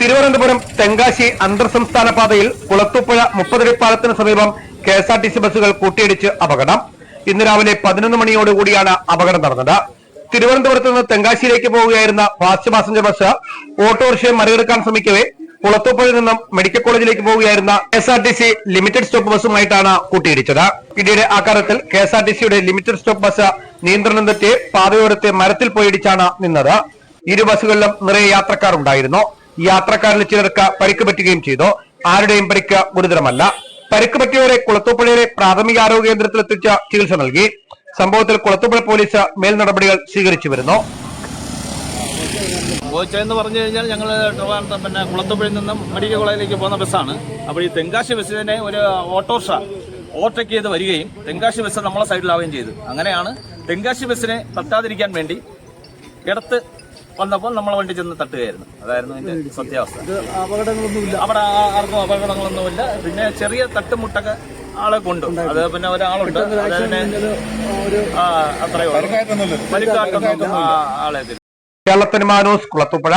തിരുവനന്തപുരം തെങ്കാശി അന്തർ സംസ്ഥാന പാതയിൽ കുളത്തുപ്പുഴ മുപ്പതടി പാലത്തിന് സമീപം K S R T C ബസ്സുകൾ കൂട്ടിയിടിച്ച് അപകടം. ഇന്ന് രാവിലെ പതിനൊന്ന് മണിയോടുകൂടിയാണ് അപകടം നടന്നത്. തിരുവനന്തപുരത്ത് നിന്ന് തെങ്കാശിയിലേക്ക് പോവുകയായിരുന്ന ഫാസ്റ്റ് പാസഞ്ചർ ബസ് ഓട്ടോറിക്ഷയെ മറികടക്കാൻ ശ്രമിക്കവേ കുളത്തൂപ്പുഴയിൽ നിന്നും മെഡിക്കൽ കോളേജിലേക്ക് പോവുകയായിരുന്ന K S R T C limited stop ബസ്സുമായിട്ടാണ് കൂട്ടിയിടിച്ചത്. ഇടിയുടെ ആഘാതത്തിൽ കെ എസ് ആർ ടി സിയുടെ ലിമിറ്റഡ് സ്റ്റോപ്പ് ബസ് നിയന്ത്രണം തെറ്റി പാതയോരത്തെ മരത്തിൽ പോയിടിച്ചാണ് നിന്നത്. ഇരു ബസ്സുകളിലും നിറയെ യാത്രക്കാർ ഉണ്ടായിരുന്നു യാത്രക്കാരിൽ ചിലർക്ക് പരിക്ക് പറ്റുകയും ചെയ്തു. ആരുടെയും പരിക്ക് ഗുരുതരമല്ല. പരിക്ക് പറ്റിയവരെ കുളത്തൂപ്പുഴയിലെ പ്രാഥമിക ആരോഗ്യ കേന്ദ്രത്തിൽ എത്തിച്ച ചികിത്സ നൽകി. സംഭവത്തിൽ കുളത്തൂപ്പുഴ പോലീസ് മേൽ നടപടികൾ സ്വീകരിച്ചു വരുന്നു. എന്ന് പറഞ്ഞു കഴിഞ്ഞാൽ ഞങ്ങൾ ട്രിവാൻഡ്രം പിന്നെ കുളത്തുപുഴയിൽ നിന്നും മെഡിക്കൽ കോളേജിലേക്ക് പോകുന്ന ബസ്സാണ്. അപ്പോൾ ഈ തെങ്കാശി ബസ്സിനെ ഒരു ഓട്ടോറിക്ഷ ഓവർടേക്ക് ചെയ്ത് വരികയും തെങ്കാശി ബസ് നമ്മളെ സൈഡിലാവുകയും ചെയ്തു. അങ്ങനെയാണ് തെങ്കാശി ബസ്സിനെ തട്ടാതിരിക്കാൻ വേണ്ടി ഇടത്ത് വന്നപ്പോൾ നമ്മളെ വണ്ടി ചെന്ന് തട്ടുകയായിരുന്നു. അതായിരുന്നു അതിന്റെ സത്യാവസ്ഥ. അപകടങ്ങളൊന്നുമില്ല. അവിടെ ആർക്കും അപകടങ്ങളൊന്നുമില്ല. പിന്നെ ചെറിയ തട്ടുമുട്ടൊക്കെ ആളെ കൊണ്ടു അത് പിന്നെ ഒരാളുണ്ട്. അതിനെ അത്രയോ പരിക്കാട്ടൊന്നും ആ, ആളെ കേരളത്തിന് മാനൂസ് കുളത്തൂപ്പുഴ